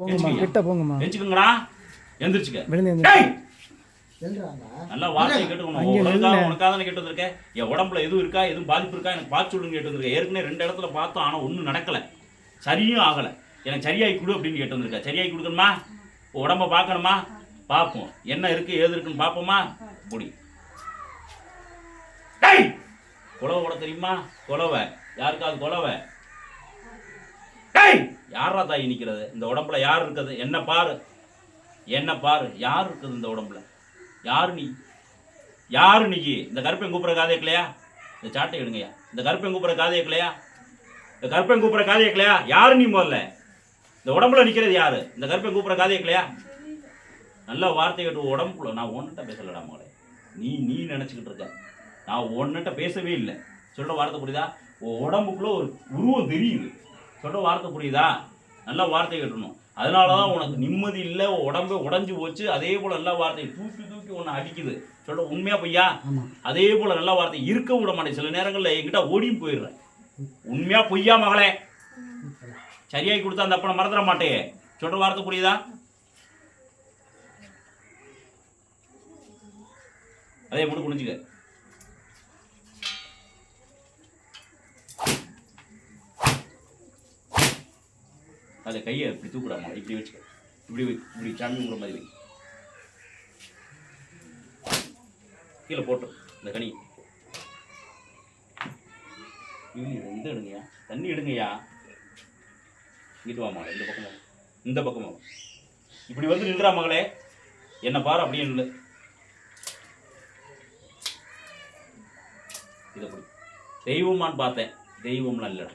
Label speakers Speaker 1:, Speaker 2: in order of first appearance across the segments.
Speaker 1: போங்கம்மா கிட்ட போங்கம்மா.
Speaker 2: எந்திரிச்சுக்கங்கடா. எந்திரிச்சுக்க.
Speaker 1: விழுந்து
Speaker 2: நல்லா வார்த்தை கேட்டுக்கணும் உனக்காக
Speaker 1: நில்லு.
Speaker 2: உனக்காக தானே கேட்டு வந்திருக்கேன். என் உடம்புல எதுவும் இருக்கா எதுவும் பாதிப்பு இருக்கா? எனக்கு பார்த்து சொல்லுங்க கேட்டு வந்திருக்கேன். ஏற்கனவே ரெண்டு இடத்துல பார்த்தோம் ஆனால் ஒன்றும் நடக்கல. சரியும் ஆகலை. எனக்கு சரியாகி கொடு அப்படின்னு கேட்டு வந்திருக்கேன். சரியாகி கொடுக்கணுமா? உடம்ப பார்க்கணுமா? பார்ப்போம். என்ன இருக்கு ஏது இருக்குன்னு பார்ப்போமா? முடி. டேய்! குலவை ஓட தெரியுமா? குலவை யாருக்காவது குலவை யாரா தாய் நிற்கிறது இந்த உடம்புல யார் இருக்குது? என்ன பாரு. என்ன பாரு. யார் இருக்குது இந்த உடம்புல? யார் நீ? யார் நீ? இந்த கருப்பை கூப்பிட்ற காதை இல்லையா இந்த சாட்டை எடுங்கய்யா. இந்த கருப்பை கூப்பிட்ற காதை இல்லையா இந்த கருப்பை கூப்பிட்ற காதை இல்லையா யாரு நீ முதல்ல? இந்த உடம்புல நிற்கிறது யாரு? இந்த கருப்பை கூப்பிட்ற காதை இல்லையா நல்ல வார்த்தை கேட்டு உடம்புக்குள்ள நான் ஒன்றுட்ட பேசலடா மகளே. நீ நீ நினச்சிக்கிட்டு இருக்க. நான் ஒன்றுட்ட பேசவே இல்லை. சொல்ற வார்த்தை புரியுதா? உன் உடம்புக்குள்ள ஒரு உருவம் தெரியுது. சொல்ற வார்த்தை புரியுதா? நல்ல வார்த்தை கேட்டணும். அதனால தான் உனக்கு நிம்மதி இல்லை உடம்பே உடஞ்சி போச்சு. அதே போல் நல்ல வார்த்தை தூக்கி தூக்கி உன்னை அடிக்குது. சொல்ற உண்மையா
Speaker 3: ஆமா.
Speaker 2: அதே போல் நல்ல வார்த்தை இருக்க விட மாட்டேன். சில நேரங்களில் என்கிட்ட ஓடியும் போயிடுறேன். உண்மையா பொய்யா மகளே? சரியாகி கொடுத்தா அந்த அப்பனை மறந்துட மாட்டேயே சொல்ற வார்த்தை புரியுதா? அதே மட்டும் குனிஞ்சுக்க. அதை கையை இப்படி தூக்குறாமா இப்படி வச்சுக்க. இப்படி வை இப்படி சாமி உங்களை மாதிரி வை. கீழே போட்டோம் இந்த கனி இந்த எடுங்கய்யா தண்ணி எடுங்கய்யா இங்கிட்டு வாமா இந்த பக்கமா. இந்த பக்கமா இப்படி வந்து நின்றா மகளே. என்ன பாரு அப்படின்னு நில்லு. இதை தெய்வமான்னு பார்த்தேன். தெய்வம்லாம் இல்லைடா.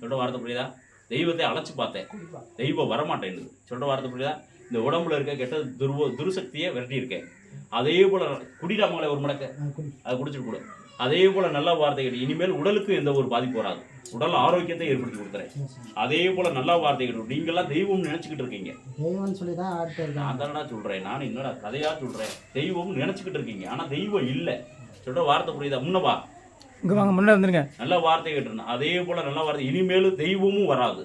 Speaker 2: சொல்கிற வார்த்தை புரியுதா? தெய்வத்தை அழைச்சு பார்த்தேன். தெய்வம் வரமாட்டேங்குது சொல்ற வார்த்தை புரியுதா? இந்த உடம்புல இருக்க கெட்ட துருவ துருசக்தியை விரட்டி இருக்கேன் அதே போல குடிடா மகளை ஒரு மடக்க. அதை குடிச்சிட்டு கூட. அதே போல நல்ல வார்த்தைகள் இனிமேல் உடலுக்கு எந்த ஒரு பாதிப்பு வராது. உடல் ஆரோக்கியத்தை ஏற்படுத்தி கொடுத்துறேன். அதே போல நல்ல வார்த்தைகள் நீங்கெல்லாம் தெய்வம் நினைச்சுக்கிட்டு இருக்கீங்க.
Speaker 3: தெய்வம்னு சொல்லி தான்
Speaker 2: நான் தானடா சொல்றேன். நான் என்னடா கதையா சொல்றேன். தெய்வம் நினைச்சுக்கிட்டு இருக்கீங்க. ஆனா தெய்வம் இல்ல. சொல்ற வார்த்தை புரியுதா? முன்னவா?
Speaker 1: இங்கே வாங்க முன்னே வந்துருங்க.
Speaker 2: நல்ல வார்த்தை கேட்டுருந்தேன் அதே போல நல்ல வார்த்தை. இனிமேலும் தெய்வமும் வராது.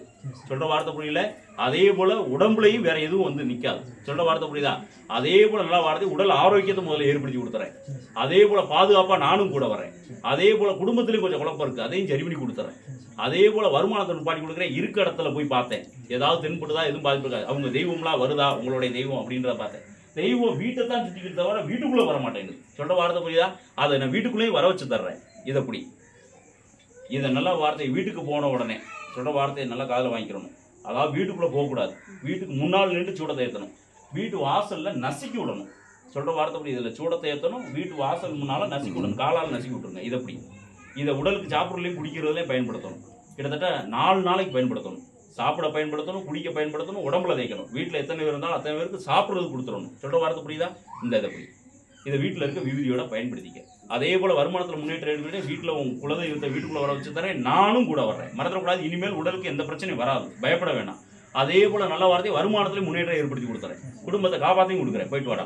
Speaker 2: சொல்கிற வார்த்தை புரியல? அதே போல உடம்புலையும் வேற எதுவும் வந்து நிக்காது. சொல்கிற வார்த்தை புரியுதா? அதே போல நல்ல வார்த்தை உடல் ஆரோக்கியத்தை முதல்ல ஏற்படுத்தி கொடுத்துறேன். அதே போல பாதுகாப்பா நானும் கூட வரேன். அதே போல குடும்பத்துலேயும் கொஞ்சம் குழப்பம் இருக்கு. அதையும் சரி பண்ணி கொடுத்துறேன். அதே போல வருமானத்தை நிப்பாட்டி கொடுக்குறேன். இருக்க இடத்துல போய் பார்த்தேன். ஏதாவது தென்படுதா எதுவும் பாதிப்பு இருக்காது. அவங்க தெய்வம்லாம் வருதா? உங்களுடைய தெய்வம் அப்படின்றத பார்த்தேன். தெய்வம் வீட்டை தான் சுத்திக்கிட்டு தவிர வீட்டுக்குள்ள வர மாட்டேங்குது சொல்கிற வார்த்தை புரியுதா? அதை நான் வீட்டுக்குள்ளேயும் வர வச்சு தர்றேன். இதை பிடி. இதை நல்ல வார்த்தை வீட்டுக்கு போன உடனே சொல்கிற வார்த்தையை நல்லா காதில் வாங்கிக்கிறணும் அதாவது வீட்டுக்குள்ளே போகக்கூடாது. வீட்டுக்கு முன்னால் நின்று சூடத்தை ஏற்றணும் வீட்டு வாசலில் நசுக்கி விடணும். சொல்கிற வார்த்தை இதில் சூடத்தை ஏற்றணும் வீட்டு வாசல் முன்னால் நசுக்கி விடணும் காலால் நசுக்கி விட்டுருங்க. இதை எப்படி இதை உடலுக்கு சாப்பிட்றதுலையும் குடிக்கிறதுலையும் பயன்படுத்தணும். கிட்டத்தட்ட நாலு நாளைக்கு பயன்படுத்தணும். சாப்பிட பயன்படுத்தணும் குடிக்க பயன்படுத்தணும் உடம்புல தேய்க்கணும். வீட்டில் எத்தனை பேர் இருந்தாலும் அத்தனை பேருக்கு சாப்பிட்றது கொடுத்துடணும். சொல்கிற வார்த்தை புரியுதா? இந்த இதை புரியுது இதை வீட்டில் இருக்க விவிதியோட பயன்படுத்திக்க. அதே போல வருமானத்தில் முன்னேற்றம் எடுத்துக்கிட்டு வீட்டில் உங்க குலதெய்வத்தை வீட்டுக்குள்ள வர வச்சு தரேன் நானும் கூட வர்றேன். மறந்துடக்கூடாது இனிமேல் உடலுக்கு எந்த பிரச்சனையும் வராது. பயப்பட வேணாம். அதே போல நல்ல வார்த்தை வருமானத்திலையும் முன்னேற்றம் ஏற்படுத்தி கொடுத்துறேன். குடும்பத்தை காப்பாற்றியும் கொடுக்குறேன். போயிட்டு வாடா